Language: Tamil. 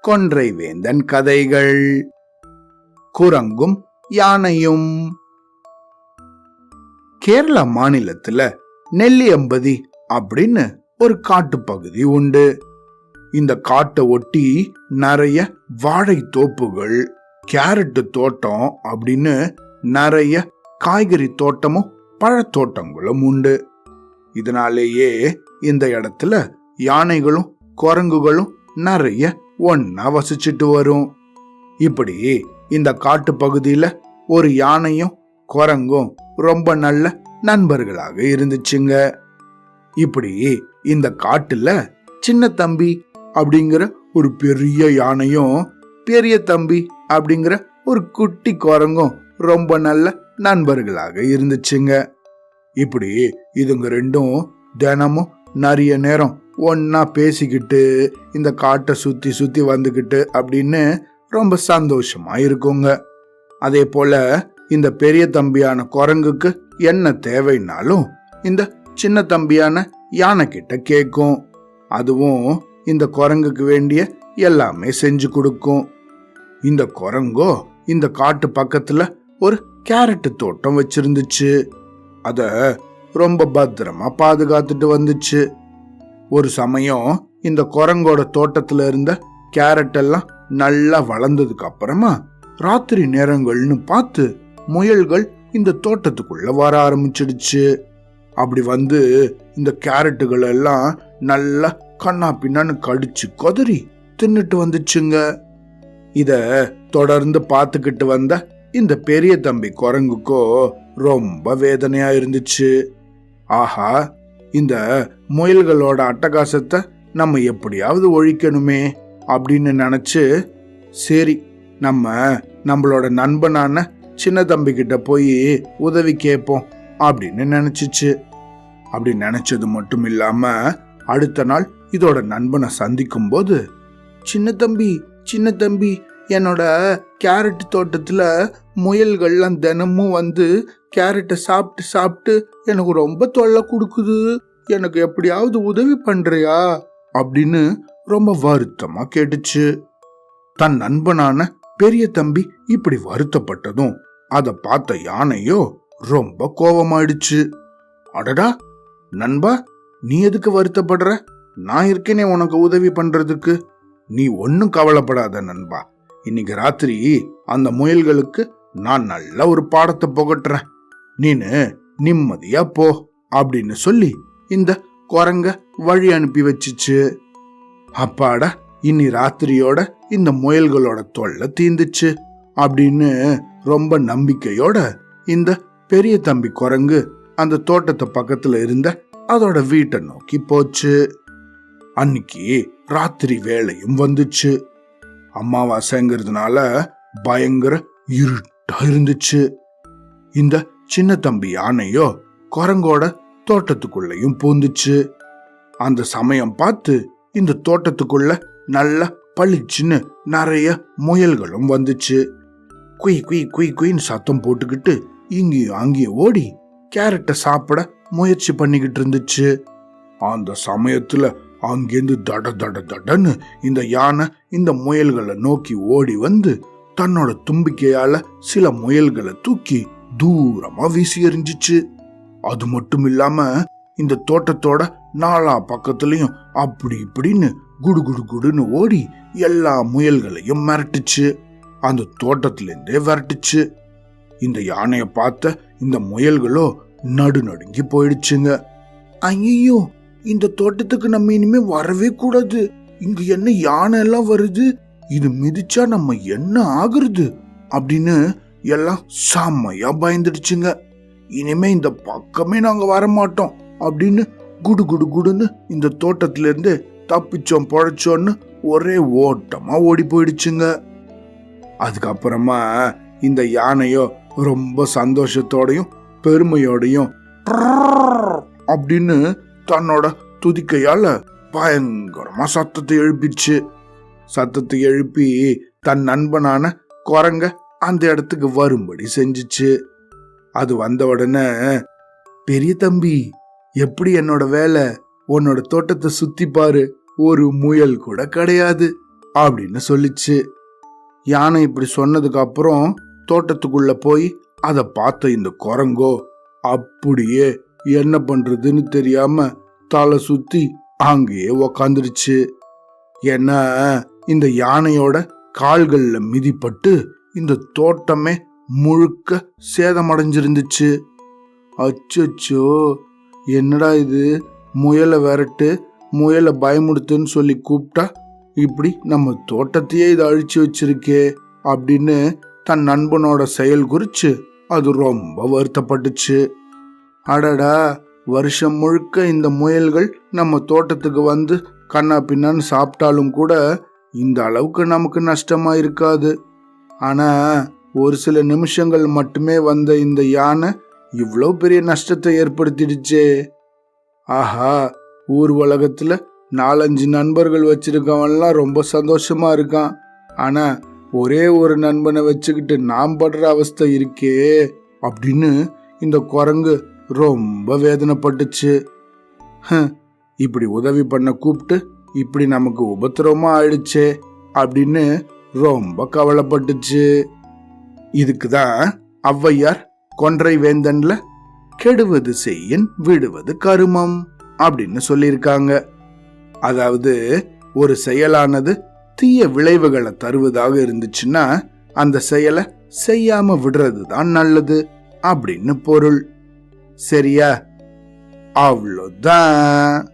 கொன்றை வேந்தன் கதைகள். குரங்கும் யானையும். கேரள மாநிலத்துல நெல்லியம்பதி அப்படின்னு ஒரு காட்டுப்பகுதி உண்டு. இந்த காட்டை ஒட்டி நிறைய வாழை தோப்புகள் கேரட்டு தோட்டம் அப்படின்னு நிறைய காய்கறி தோட்டமும் பழத்தோட்டங்களும் உண்டு. இதனாலேயே இந்த இடத்துல யானைகளும் குரங்குகளும் நிறைய ஒன்னா வசிச்சுட்டு வரும். இப்படி இந்த காட்டு பகுதியில ஒரு யானையும் குரங்கும் ரொம்ப நல்ல நண்பர்களாக இருந்துச்சுங்க. இப்படி இந்த காட்டுல சின்ன தம்பி அப்படிங்கிற ஒரு பெரிய யானையும் பெரிய தம்பி அப்படிங்கிற ஒரு குட்டி குரங்கும் ரொம்ப நல்ல நண்பர்களாக இருந்துச்சுங்க. இப்படி இதுங்க ரெண்டும் தினமும் நிறைய நேரம் ஒன்றா பேசிக்கிட்டு இந்த காட்டை சுற்றி சுற்றி வந்துக்கிட்டு அப்படின்னு ரொம்ப சந்தோஷமாக இருக்குங்க. அதே போல இந்த பெரிய தம்பியான குரங்குக்கு என்ன தேவைன்னாலும் இந்த சின்ன தம்பியான யானை கிட்ட கேட்கும். அதுவும் இந்த குரங்குக்கு வேண்டிய எல்லாமே செஞ்சு கொடுக்கும். இந்த குரங்கோ இந்த காட்டு பக்கத்துல ஒரு கேரட் தோட்டம் வச்சிருந்துச்சு. அத ரொம்ப பத்திரமா பாதுகாத்துட்டு வந்துச்சு. ஒரு சமயம் இந்த குரங்கோட தோட்டத்துல இருந்த கேரட் எல்லாம் நல்லா வளர்ந்ததுக்கு அப்புறமா ராத்திரி நேரங்கள்னு பார்த்து முயல்கள் இந்த தோட்டத்துக்குள்ள வர ஆரம்பிச்சிடுச்சு. அப்படி வந்து இந்த கேரட்டுகள் எல்லாம் நல்லா கண்ணா பின்னான்னு கடிச்சு கொதறி தின்னுட்டு வந்துச்சுங்க. இத தொடர்ந்து பார்த்துக்கிட்டு வந்த இந்த பெரிய தம்பி குரங்குக்கோ ரொம்ப வேதனையா இருந்துச்சு. ஆஹா இந்த முயல்களோட அட்டகாசத்தை நம்ம எப்படியாவது ஒழிக்கணுமே அப்படின்னு நினைச்சு சரி நம்ம நம்மளோட நண்பனான சின்ன தம்பி கிட்ட போய் உதவி கேட்போம் அப்படின்னு நினைச்சிச்சு. அப்படி நினைச்சது மட்டும் இல்லாம அடுத்த நாள் இதோட நண்பனை சந்திக்கும் போது சின்ன தம்பி சின்ன தம்பி என்னோட கேரட் தோட்டத்துல முயல்கள்லாம் தினமும் வந்து கேரட்டை சாப்பிட்டு சாப்பிட்டு எனக்கு ரொம்ப தொல்லை கொடுக்குது. எனக்கு எப்படியாவது உதவி பண்றியா? அப்படின்னு ரொம்ப வருத்தமா கேட்டுச்சு. தன் நண்பனான பெரிய தம்பி இப்படி வருத்தப்பட்டதும் அதை பார்த்த யானையோ ரொம்ப கோபமாயிடுச்சு அடடா நண்பா நீ எதுக்கு வருத்தப்படுற? நான் இருக்கேனே உனக்கு உதவி பண்றதுக்கு. நீ ஒன்னும் கவலைப்படாத நண்பா. இன்னைக்கு ராத்திரி அந்த முயல்களுக்கு நான் நல்ல ஒரு பாடத்தை புகட்டுறேன். நீனு நிம்மதியா போ அப்படின்னு சொல்லி இந்த குரங்க வழி அனுப்பி வச்சுச்சு. அப்பாடா இன்னி ராத்திரியோட இந்த முயல்களோட தொல்லை தீந்துச்சு அப்படின்னு ரொம்ப நம்பிக்கையோட இந்த பெரிய தம்பி குரங்கு அந்த தோட்டத்து பக்கத்துல இருந்த அதோட வீட்டை நோக்கி போச்சு. அன்னைக்கு ராத்திரி வேலையும் வந்துச்சு. அமாவாசைங்கிறதுனால பயங்கர இருட்டா இருந்துச்சு. இந்த சின்ன தம்பி யானையோ குரங்கோட தோட்டத்துக்குள்ளேயும் பூந்துச்சு. அந்த சமயம் பார்த்து இந்த தோட்டத்துக்குள்ள நல்ல பளிச்சுன்னு நிறைய முயல்களும் வந்துச்சு. குய் குய் குய் குயின்னு சத்தம் போட்டுக்கிட்டு இங்கேயும் அங்கேயும் ஓடி கேரட்டை சாப்பிட முயற்சி பண்ணிக்கிட்டு இருந்துச்சு. அந்த சமயத்துல அங்கேருந்து தட தட தடன்னு இந்த யானை இந்த முயல்களை நோக்கி ஓடி வந்து தன்னோட தும்பிக்கையால சில முயல்களை தூக்கி தூரமா வீசி எறிஞ்சிச்சு. அது மட்டும் இல்லாம இந்த தோட்டத்தோட நாலா பக்கத்துலயும் அப்படி இப்படின்னு குடு குடு குடுன்னு ஓடி எல்லா முயல்களையும் மிரட்டுச்சு. அந்த தோட்டத்திலேருந்தே விரட்டுச்சு. இந்த யானைய பார்த்த இந்த முயல்களோ நடு நடுங்கி போயிடுச்சுங்க. ஐயோ இந்த தோட்டத்துக்கு நம்ம இனிமே வரவே கூடாது. இங்க என்ன யானை எல்லாம் வருது? இது மிதிச்சா நம்ம என்ன ஆகுறது? அப்படின்னு எல்லாம் செம்மையா பயந்துடுச்சுங்க. இனிமே இந்த பக்கமே நாங்க வர மாட்டோம் அப்படின்னு குடு குடு குடுன்னு இந்த தோட்டத்துல இருந்து தப்பிச்சோம் பொழைச்சோன்னு ஒரே ஓட்டமா ஓடி போயிடுச்சுங்க. அதுக்கப்புறமா இந்த யானையோ ரொம்ப சந்தோஷத்தோடையும் பெருமையோடையும் அப்படின்னு தன்னோட துதிக்கையால பயங்கரமா சத்தத்தை எழுப்பிச்சு சத்தத்தை எழுப்பி தன் நண்பனான குரங்க அந்த இடத்துக்கு வரும்படி செஞ்சுச்சு. அது வந்த உடனே பெரிய தம்பி எப்படி என்னோட வேலை? உன்னோட தோட்டத்தை சுத்தி பாரு ஒரு முயல் கூட கிடையாது அப்படின்னு சொல்லிச்சு. யானை இப்படி சொன்னதுக்கு அப்புறம் தோட்டத்துக்குள்ள போய் அதை பார்த்த இந்த குரங்கோ அப்படியே என்ன பண்றதுன்னு தெரியாம தலை சுத்தி அங்கேயே உக்காந்துருச்சு. ஏன்னா இந்த யானையோட கால்கள்ல மிதிப்பட்டு இந்த தோட்டமே முழுக்க சேதமடைஞ்சிருந்துச்சு. அச்சோ என்னடா இது? முயலை விரட்டு முயலை பயமுடுத்துன்னு சொல்லி கூப்பிட்டா இப்படி நம்ம தோட்டத்தையே இதை அழிச்சு வச்சிருக்கே அப்படின்னு தன் நண்பனோட செயல் குறிச்சு அது ரொம்ப வருத்தப்பட்டுச்சு. அடடா வருஷம் முழுக்க இந்த முயல்கள் நம்ம தோட்டத்துக்கு வந்து கண்ணா பின்னான்னு சாப்பிட்டாலும் கூட இந்த அளவுக்கு நமக்கு நஷ்டமா இருக்காது. ஆனா ஒரு சில நிமிஷங்கள் மட்டுமே வந்த இந்த யானை இவ்வளோ பெரிய நஷ்டத்தை ஏற்படுத்திடுச்சே. ஆஹா ஊர் உலகத்தில் நாலஞ்சு நண்பர்கள் வச்சிருக்கவன்லாம் ரொம்ப சந்தோஷமா இருக்கான். ஆனா ஒரே ஒரு நண்பனை வச்சுக்கிட்டு நாம் படுற அவஸ்தை இருக்கே அப்படின்னு இந்த குரங்கு ரொம்ப வேதனைப்பட்டுச்சு. இப்படி உதவி பண்ண கூப்பிட்டு இப்படி நமக்கு உபத்திரமா ஆயிடுச்சே அப்படின்னு ரொம்ப கவலைப்பட்டுச்சு. இதுக்கு தான் ஔவையார் கொன்றை வேந்தன்ல கெடுவது செய்யின் விடுவது கருமம் அப்படின்னு சொல்லியிருக்காங்க. அதாவது ஒரு செயலானது தீய விளைவுகளை தருவதாக இருந்துச்சுன்னா அந்த செயலை செய்யாம விடுறது தான் நல்லது அப்படின்னு பொருள். சரியா? அவ்வளோதான்.